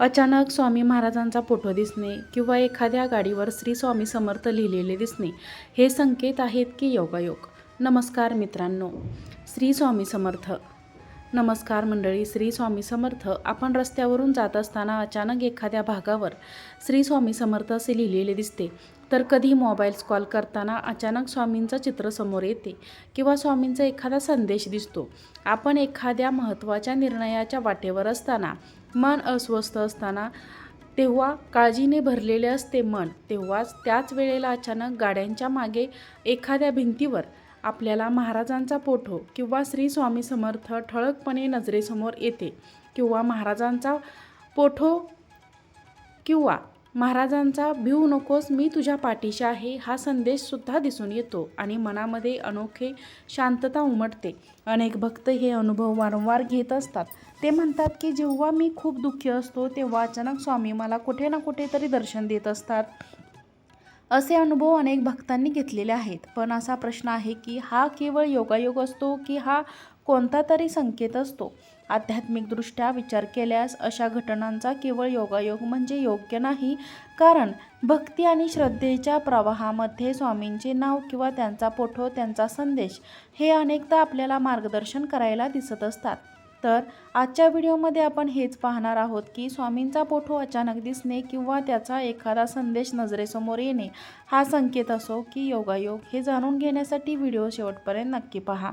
अचानक स्वामी महाराजांचा फोटो दिसणे किंवा एखाद्या गाडीवर श्री स्वामी समर्थ लिहिलेले दिसणे हे संकेत आहेत की योगायोग. नमस्कार मित्रांनो श्री स्वामी समर्थ. नमस्कार मंडळी श्री स्वामी समर्थ. आपण रस्त्यावरून जात असताना अचानक एखाद्या भागावर श्री स्वामी समर्थ असे लिहिलेले दिसते. तर कधी मोबाईल्स कॉल करताना अचानक स्वामींचं चित्र समोर येते किंवा स्वामींचा एखादा संदेश दिसतो. आपण एखाद्या महत्त्वाच्या निर्णयाच्या वाटेवर असताना मन अस्वस्थ असताना तेव्हा काळजीने भरलेले असते मन. तेव्हाच त्याच वेळेला अचानक गाड्यांच्या मागे एखाद्या भिंतीवर आपल्याला महाराजांचा फोटो किंवा श्री स्वामी समर्थ ठळकपणे नजरेसमोर येते किंवा महाराजांचा पोठो किंवा महाराजांचा भिऊ नकोस मी तुझ्या पाठीशी आहे हा संदेशसुद्धा दिसून येतो आणि मनामध्ये अनोखे शांतता उमटते. अनेक भक्त हे अनुभव वारंवार घेत असतात. ते म्हणतात की जेव्हा मी खूप दुःखी असतो तेव्हा अचानक स्वामी मला कुठे ना कुठेतरी दर्शन देत असतात. असे अनुभव अनेक भक्तांनी घेतलेले आहेत. पण असा प्रश्न आहे की हा केवळ योगायोग असतो की हा कोणता तरी संकेत असतो? आध्यात्मिकदृष्ट्या विचार केल्यास अशा घटनांचा केवळ योगायोग म्हणजे योग्य नाही. कारण भक्ती आणि श्रद्धेच्या प्रवाहामध्ये स्वामींचे नाव किंवा त्यांचा पोठो त्यांचा संदेश हे अनेकदा आपल्याला मार्गदर्शन करायला दिसत असतात. तर आजच्या व्हिडिओमध्ये आपण हेच पाहणार आहोत की स्वामींचा फोटो अचानक दिसणे किंवा त्याचा एखादा संदेश नजरेसमोर येणे हा संकेत असो की योगायोग हे जाणून घेण्यासाठी व्हिडिओ शेवटपर्यंत नक्की पहा.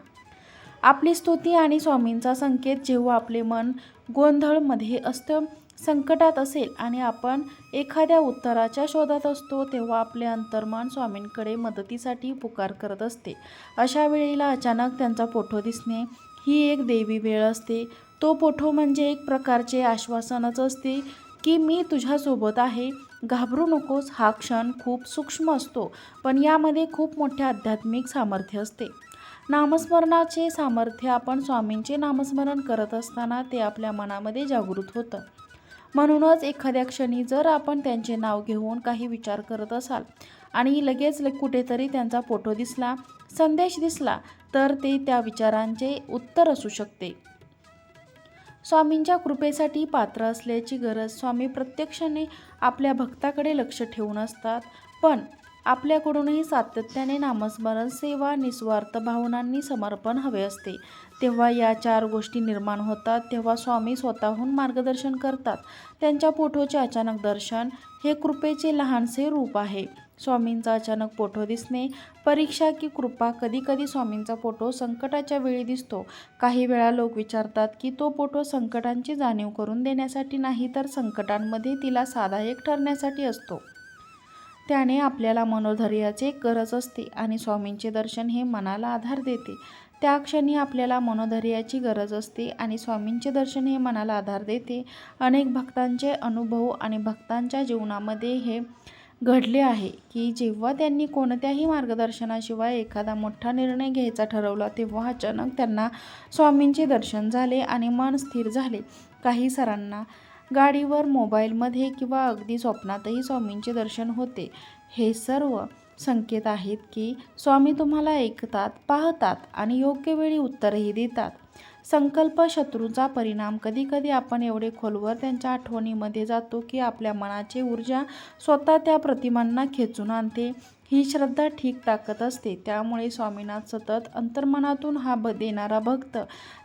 आपली स्तुती आणि स्वामींचा संकेत जेव्हा आपले मन गोंधळमध्ये असतं संकटात असेल आणि आपण एखाद्या उत्तराच्या शोधात असतो तेव्हा आपले अंतर्मन स्वामींकडे मदतीसाठी पुकार करत असते. अशा वेळेला अचानक त्यांचा फोटो दिसणे ही एक देवी वेळ असते. तो पोठो म्हणजे एक प्रकारचे आश्वासनच असते की मी तुझ्यासोबत आहे. घाबरू नकोस हा क्षण खूप सूक्ष्म असतो पण यामध्ये खूप मोठे आध्यात्मिक सामर्थ्य असते. नामस्मरणाचे सामर्थ्य आपण स्वामींचे नामस्मरण करत असताना ते आपल्या मनामध्ये जागृत होतं. म्हणूनच एखाद्या क्षणी जर आपण त्यांचे नाव घेऊन काही विचार करत असाल आणि लगेच ल- कुठेतरी त्यांचा फोटो दिसला संदेश दिसला तर ते त्या विचारांचे उत्तर असू शकते. स्वामींच्या कृपेसाठी पात्र असल्याची गरज स्वामी प्रत्यक्षाने आपल्या भक्ताकडे लक्ष ठेवून असतात पण आपल्याकडूनही सातत्याने नामस्मरण सेवा निस्वार्थ भावनांनी समर्पण हवे असते. तेव्हा या चार गोष्टी निर्माण होतात तेव्हा स्वामी स्वतःहून मार्गदर्शन करतात. त्यांच्या पोठोचे अचानक दर्शन हे कृपेचे लहानसे रूप आहे. स्वामींचा अचानक फोटो दिसणे परीक्षा की कृपा कधीकधी स्वामींचा फोटो संकटाच्या वेळी दिसतो. काही वेळा लोक विचारतात की तो फोटो संकटांची जाणीव करून देण्यासाठी नाही तर संकटांमध्ये तिला साधायक ठरण्यासाठी असतो. त्याने आपल्याला मनोधैर्याची गरज असते आणि स्वामींचे दर्शन हे मनाला आधार देते. त्या क्षणी आपल्याला मनोधैर्याची गरज असते आणि स्वामींचे दर्शन हे मनाला आधार देते. अनेक भक्तांचे अनुभव आणि भक्तांच्या जीवनामध्ये हे घडले आहे की जेव्हा त्यांनी कोणत्याही मार्गदर्शनाशिवाय एखादा मोठा निर्णय घ्यायचा ठरवला तेव्हा अचानक त्यांना स्वामींचे दर्शन झाले आणि मन स्थिर झाले. काही सरांना गाडीवर मोबाईलमध्ये किंवा अगदी स्वप्नातही स्वामींचे दर्शन होते. हे सर्व संकेत आहेत की स्वामी तुम्हाला ऐकतात पाहतात आणि योग्य वेळी उत्तरही देतात. संकल्प शत्रूंचा परिणाम. कधीकधी आपण एवढे खोलवर त्यांच्या आठवणीमध्ये जातो की आपल्या मनाची ऊर्जा स्वतः त्या प्रतिमांना खेचून आणते. ही श्रद्धा ठीक टाकत असते. त्यामुळे स्वामीनाथ सतत अंतर्मनातून हा ब देणारा भक्त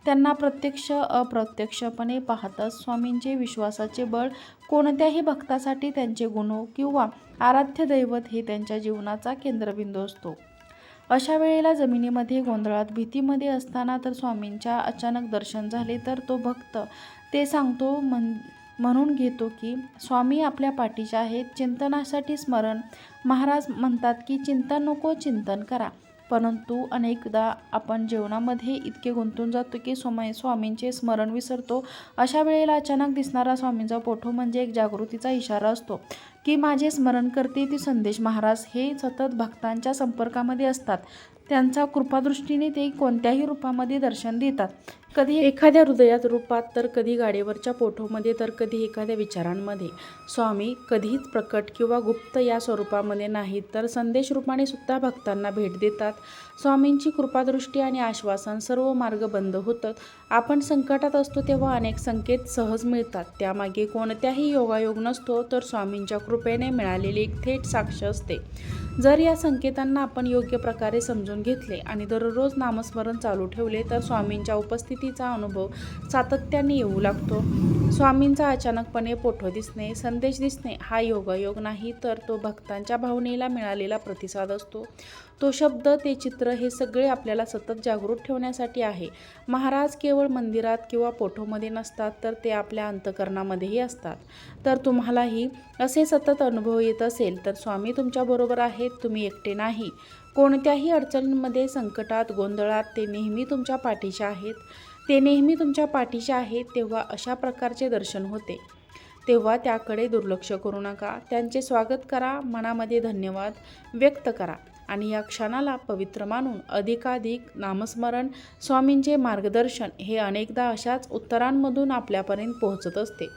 त्यांना प्रत्यक्ष अप्रत्यक्षपणे पाहतच स्वामींचे विश्वासाचे बळ कोणत्याही भक्तासाठी त्यांचे गुण किंवा आराध्य दैवत हे त्यांच्या जीवनाचा केंद्रबिंदू असतो. अशा वेळेला जमिनीमध्ये गोंधळात भीतीमध्ये असताना तर स्वामींच्या अचानक दर्शन झाले तर तो भक्त ते सांगतो म्हण म्हणून घेतो की स्वामी आपल्या पाठीचे आहेत. चिंतनासाठी स्मरण. महाराज म्हणतात की चिंतन नको चिंतन करा. परंतु अनेकदा आपण जेवणामध्ये इतके गुंतून जातो की स्वामी स्वामींचे स्मरण विसरतो. अशा वेळेला अचानक दिसणारा स्वामींचा पोठो म्हणजे एक जागृतीचा इशारा असतो. की माझे स्मरण करते ती संदेश महाराज हे सतत भक्तांच्या संपर्कामध्ये असतात. त्यांचा कृपादृष्टीने ते कोणत्याही रूपामध्ये दर्शन देतात. कधी एखाद्या हृदयात रूपात तर कधी गाडीवरच्या पोठोमध्ये तर कधी एखाद्या विचारांमध्ये. स्वामी कधीच प्रकट किंवा गुप्त या स्वरूपामध्ये नाहीत तर संदेश रूपाने सुद्धा भक्तांना भेट देतात. स्वामींची कृपादृष्टी आणि आश्वासन सर्व मार्ग बंद होतात. आपण संकटात असतो तेव्हा अनेक संकेत सहज मिळतात. त्यामागे कोणत्याही योगायोग नसतो तर स्वामींच्या कृपेने मिळालेली एक थेट साक्ष असते. जर या संकेतांना आपण योग्य प्रकारे समजून घेतले आणि दररोज नामस्मरण चालू ठेवले तर स्वामींच्या उपस्थितीचा अनुभव सातत्याने येऊ लागतो. स्वामींचा अचानकपणे पोठो दिसणे संदेश दिसणे हा योगायोग नाही तर तो भक्तांच्या भावनेला मिळालेला प्रतिसाद असतो. तो शब्द ते चित्र हे सगळे आपल्याला सतत जागृत ठेवण्यासाठी आहे. महाराज केवळ मंदिरात किंवा पोठोमध्ये नसतात तर ते आपल्या अंतकरणामध्येही असतात. तर तुम्हालाही असे सतत अनुभव येत असेल तर स्वामी तुमच्याबरोबर आहेत तुम्ही एकटे नाही. कोणत्याही अडचणींमध्ये संकटात गोंधळात ते नेहमी तुमच्या पाठीचे आहेत. ते नेहमी तुमच्या पाठीचे आहेत तेव्हा अशा प्रकारचे दर्शन होते. तेव्हा त्याकडे दुर्लक्ष करू नका. त्यांचे स्वागत करा. मनामध्ये धन्यवाद व्यक्त करा. आणि या क्षणाला पवित्र मानून अधिकाधिक नामस्मरण स्वामींचे मार्गदर्शन हे अनेकदा अशाच उत्तरांमधून आपल्यापर्यंत पोहोचत असते.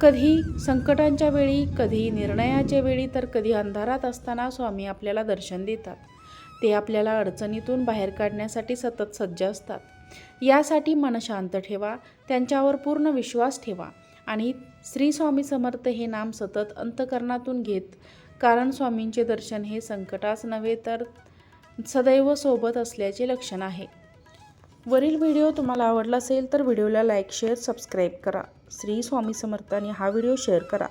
कधी संकटांच्या वेळी कधी निर्णयाच्या वेळी तर कधी अंधारात असताना स्वामी आपल्याला दर्शन देतात. ते आपल्याला अडचणीतून बाहेर काढण्यासाठी सतत सज्ज असतात. यासाठी मन शांत ठेवा त्यांच्यावर पूर्ण विश्वास ठेवा आणि श्री स्वामी समर्थ हे नाम सतत अंतकरणातून घेत कारण स्वामींचे दर्शन हे संकटास नव्हे तर सदैव सोबत असल्याचे लक्षण आहे. वरील व्हिडिओ तुम्हाला आवडला असेल तर व्हिडिओला लाईक शेअर सबस्क्राईब करा. श्री स्वामी समर्थाने हा व्हिडिओ शेअर करा.